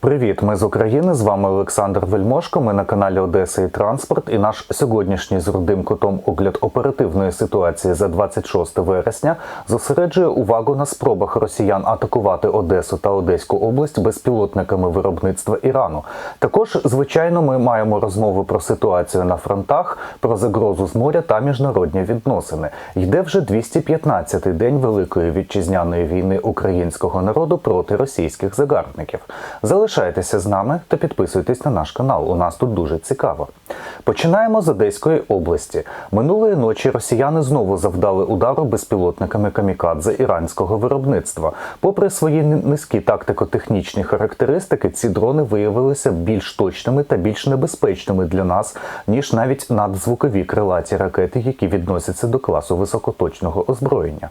Привіт, ми з України. З вами Олександр Вельмошко. Ми на каналі Одеса і Транспорт. І наш сьогоднішній з рудим кутом огляд оперативної ситуації за 26 вересня зосереджує увагу на спробах росіян атакувати Одесу та Одеську область безпілотниками виробництва Ірану. Також, звичайно, ми маємо розмови про ситуацію на фронтах, про загрозу з моря та міжнародні відносини. Йде вже 215-й день великої вітчизняної війни українського народу проти російських загарбників. Залишайтеся з нами та підписуйтесь на наш канал. У нас тут дуже цікаво. Починаємо з Одеської області. Минулої ночі росіяни знову завдали удару безпілотниками камікадзе іранського виробництва. Попри свої низькі тактико-технічні характеристики, ці дрони виявилися більш точними та більш небезпечними для нас, ніж навіть надзвукові крилаті ракети, які відносяться до класу високоточного озброєння.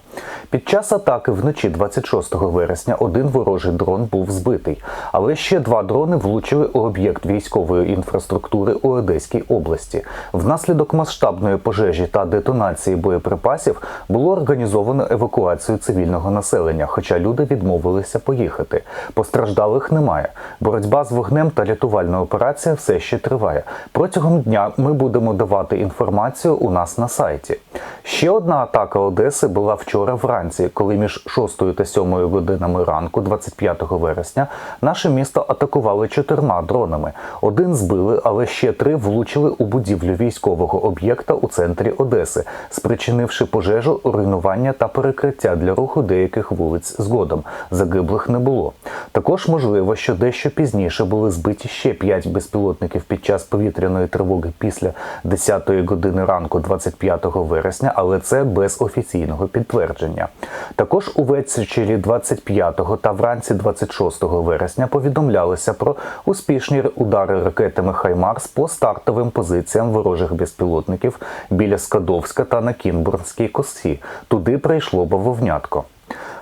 Під час атаки вночі 26 вересня один ворожий дрон був збитий, але ще два дрони влучили у об'єкт військової інфраструктури у Одеській області. Внаслідок масштабної пожежі та детонації боєприпасів було організовано евакуацію цивільного населення, хоча люди відмовилися поїхати. Постраждалих немає. Боротьба з вогнем та рятувальна операція все ще триває. Протягом дня ми будемо давати інформацію у нас на сайті. Ще одна атака Одеси була вчора вранці, коли між 6 та 7 годинами ранку, 25 вересня, наше місто атакували чотирма дронами. Один збили, але ще три влучили у будівлю військового об'єкта у центрі Одеси, спричинивши пожежу, руйнування та перекриття для руху деяких вулиць згодом. Загиблих не було. Також можливо, що дещо пізніше були збиті ще п'ять безпілотників під час повітряної тривоги після 10 години ранку, 25 вересня, але це без офіційного підтвердження. Також увечері 25 та вранці 26 вересня повідомлялося про успішні удари ракетами Хаймарс по стартовим позиціям ворожих безпілотників біля Скадовська та на Кінбурнській косі. Туди прийшло бавовнятко.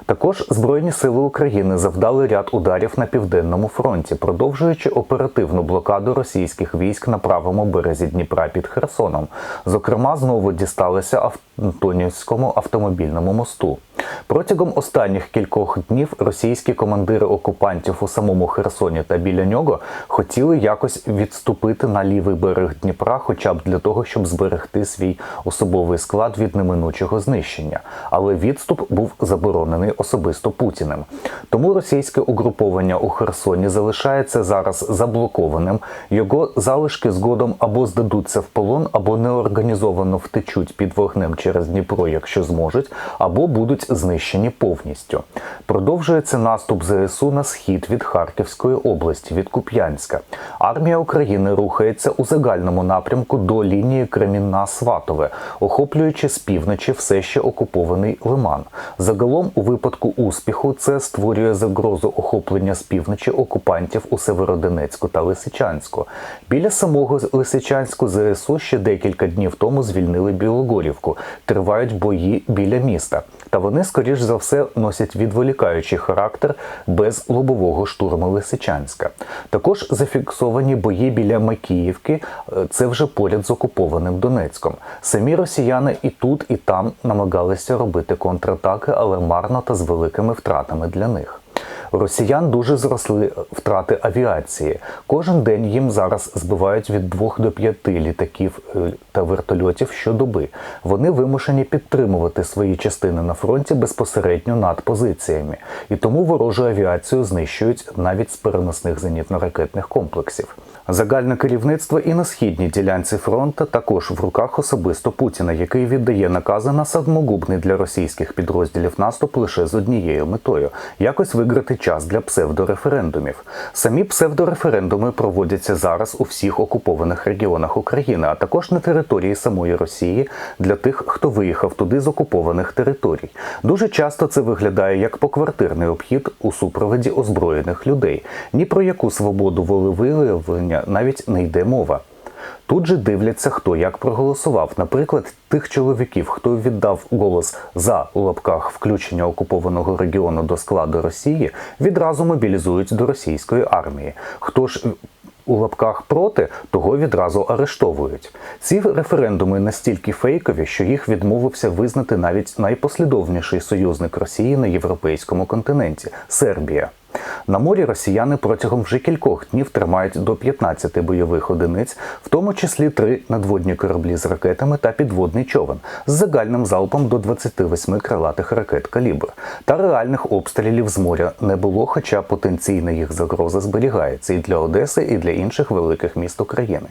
Також Збройні сили України завдали ряд ударів на південному фронті, продовжуючи оперативну блокаду російських військ на правому березі Дніпра під Херсоном. Зокрема, знову дісталися Антонівському автомобільному мосту. Протягом останніх кількох днів російські командири окупантів у самому Херсоні та біля нього хотіли якось відступити на лівий берег Дніпра, хоча б для того, щоб зберегти свій особовий склад від неминучого знищення. Але відступ був заборонений особисто Путіним. Тому російське угруповання у Херсоні залишається зараз заблокованим. Його залишки згодом або здадуться в полон, або неорганізовано втечуть під вогнем через Дніпро, якщо зможуть, або будуть знищені повністю. Продовжується наступ ЗСУ на схід від Харківської області, від Куп'янська. Армія України рухається у загальному напрямку до лінії Кремінна-Сватове, охоплюючи з півночі все ще окупований Лиман. Загалом, у випадку успіху, це створює загрозу охоплення з півночі окупантів у Северодонецьку та Лисичанську. Біля самого Лисичанську ЗСУ ще декілька днів тому звільнили Білогорівку. Тривають бої біля міста. Та вони, скоріш за все, носять відволікаючий характер без лобового штурму Лисичанська. Також зафіксовані бої біля Макіївки, е, це вже поряд з окупованим Донецьком. Самі росіяни і тут, і там намагалися робити контратаки, але марно та з великими втратами для них. Росіян дуже зросли втрати авіації. Кожен день їм зараз збивають від 2 до 5 літаків е, та вертольотів щодоби. Вони вимушені підтримувати свої частини на фронті безпосередньо над позиціями, і тому ворожу авіацію знищують навіть з переносних зенітно-ракетних комплексів. Загальне керівництво і на східній ділянці фронту також в руках особисто Путіна, який віддає накази на самогубний для російських підрозділів наступ лише з однією метою якось виграти час для псевдореферендумів. Самі псевдореферендуми проводяться зараз у всіх окупованих регіонах України, а також на території самої Росії для тих, хто виїхав туди з окупованих територій. Дуже часто це виглядає як поквартирний обхід у супроводі озброєних людей. Ні про яку свободу волевиявлення навіть не йде мова. Тут же дивляться, хто як проголосував. Наприклад, тих чоловіків, хто віддав голос за у лапках включення окупованого регіону до складу Росії, відразу мобілізують до російської армії. Хто ж у лапках проти, того відразу арештовують. Ці референдуми настільки фейкові, що їх відмовився визнати навіть найпослідовніший союзник Росії на європейському континенті Сербія. На морі росіяни протягом вже кількох днів тримають до 15 бойових одиниць, в тому числі три надводні кораблі з ракетами та підводний човен з загальним залпом до 28 крилатих ракет калібр. Та реальних обстрілів з моря не було, хоча потенційна їх загроза зберігається і для Одеси, і для інших великих міст України.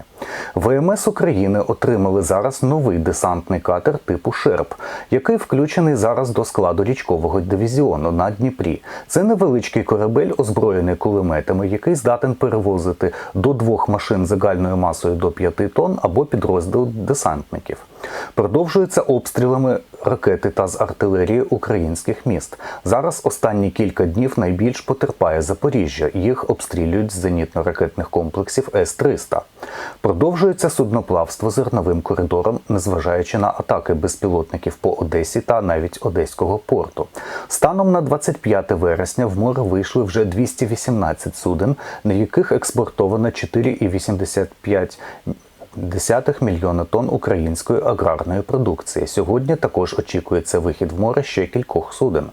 ВМС України отримали зараз новий десантний катер типу Шерп, який включений зараз до складу річкового дивізіону на Дніпрі. Це невеличкий корабель, озброєний кулеметами, який здатен перевозити до двох машин загальною масою до 5 тонн або підрозділ десантників. Продовжуються обстрілами ракети та з артилерії українських міст. Зараз останні кілька днів найбільш потерпає Запоріжжя. Їх обстрілюють з зенітно-ракетних комплексів С-300. Продовжується судноплавство зерновим коридором, незважаючи на атаки безпілотників по Одесі та навіть Одеського порту. Станом на 25 вересня в море вийшли вже 218 суден, на яких експортовано 4,85 десятих мільйона тонн української аграрної продукції. Сьогодні також очікується вихід в море ще кількох суден.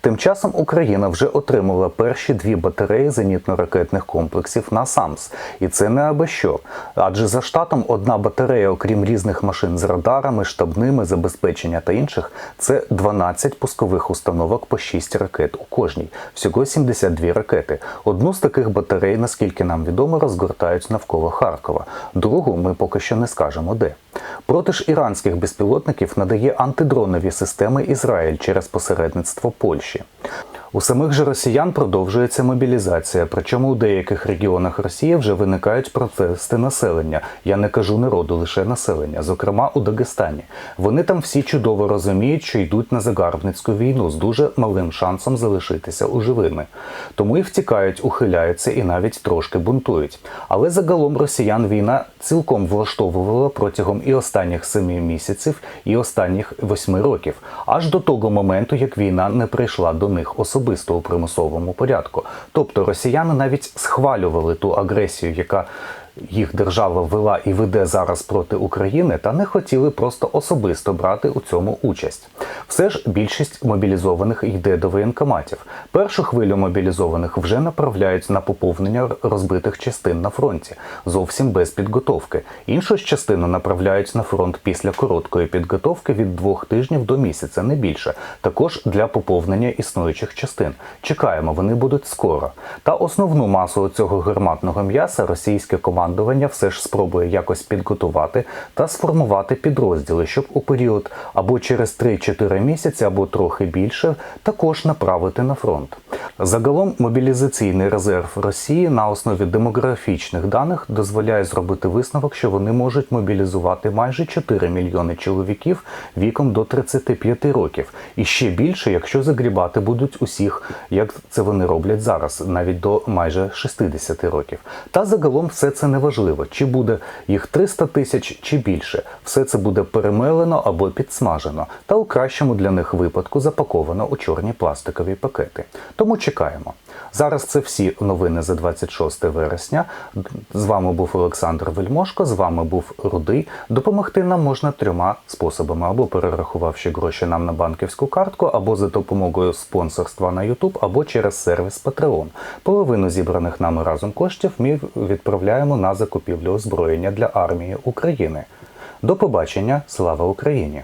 Тим часом Україна вже отримала перші дві батареї зенітно-ракетних комплексів на САМС, і це не аби що. Адже за штатом одна батарея, окрім різних машин з радарами, штабними, забезпечення та інших, це 12 пускових установок по 6 ракет у кожній. Всього 72 ракети. Одну з таких батарей, наскільки нам відомо, розгортають навколо Харкова. Другу ми поки що не скажемо де. Проти ж іранських безпілотників надає антидронові системи Ізраїль через посередництво Польщі. У самих же росіян продовжується мобілізація, причому у деяких регіонах Росії вже виникають протести населення. Я не кажу народу, лише населення, зокрема у Дагестані. Вони там всі чудово розуміють, що йдуть на загарбницьку війну з дуже малим шансом залишитися у живими. Тому і втікають, ухиляються і навіть трошки бунтують. Але загалом росіян війна цілком влаштовувала протягом і останніх семи місяців, і останніх восьми років, аж до того моменту, як війна не прийшла до них особисто особисто у примусовому порядку. Тобто росіяни навіть схвалювали ту агресію, яка їх держава вела і веде зараз проти України, та не хотіли просто особисто брати у цьому участь. Все ж більшість мобілізованих йде до воєнкоматів. Першу хвилю мобілізованих вже направляють на поповнення розбитих частин на фронті, зовсім без підготовки. Іншу ж частину направляють на фронт після короткої підготовки від двох тижнів до місяця, не більше. Також для поповнення існуючих частин. Чекаємо, вони будуть скоро. Та основну масу цього гарматного м'яса російське командування все ж спробує якось підготувати та сформувати підрозділи, щоб у період або через 3-4 місяці, або трохи більше, також направити на фронт. Загалом мобілізаційний резерв Росії на основі демографічних даних дозволяє зробити висновок, що вони можуть мобілізувати майже 4 мільйони чоловіків віком до 35 років, і ще більше, якщо загрібати будуть усіх, як це вони роблять зараз, навіть до майже 60 років. Та загалом все це не важливо, чи буде їх 300 тисяч чи більше. Все це буде перемелено або підсмажено, та у кращому для них випадку запаковано у чорні пластикові пакети. Тому чекаємо. Зараз це всі новини за 26 вересня. З вами був Олександр Вельмошко, з вами був Рудий. Допомогти нам можна трьома способами: або перерахувавши гроші нам на банківську картку, або за допомогою спонсорства на YouTube, або через сервіс Patreon. Половину зібраних нами разом коштів ми відправляємо на закупівлю озброєння для армії України. До побачення, слава Україні!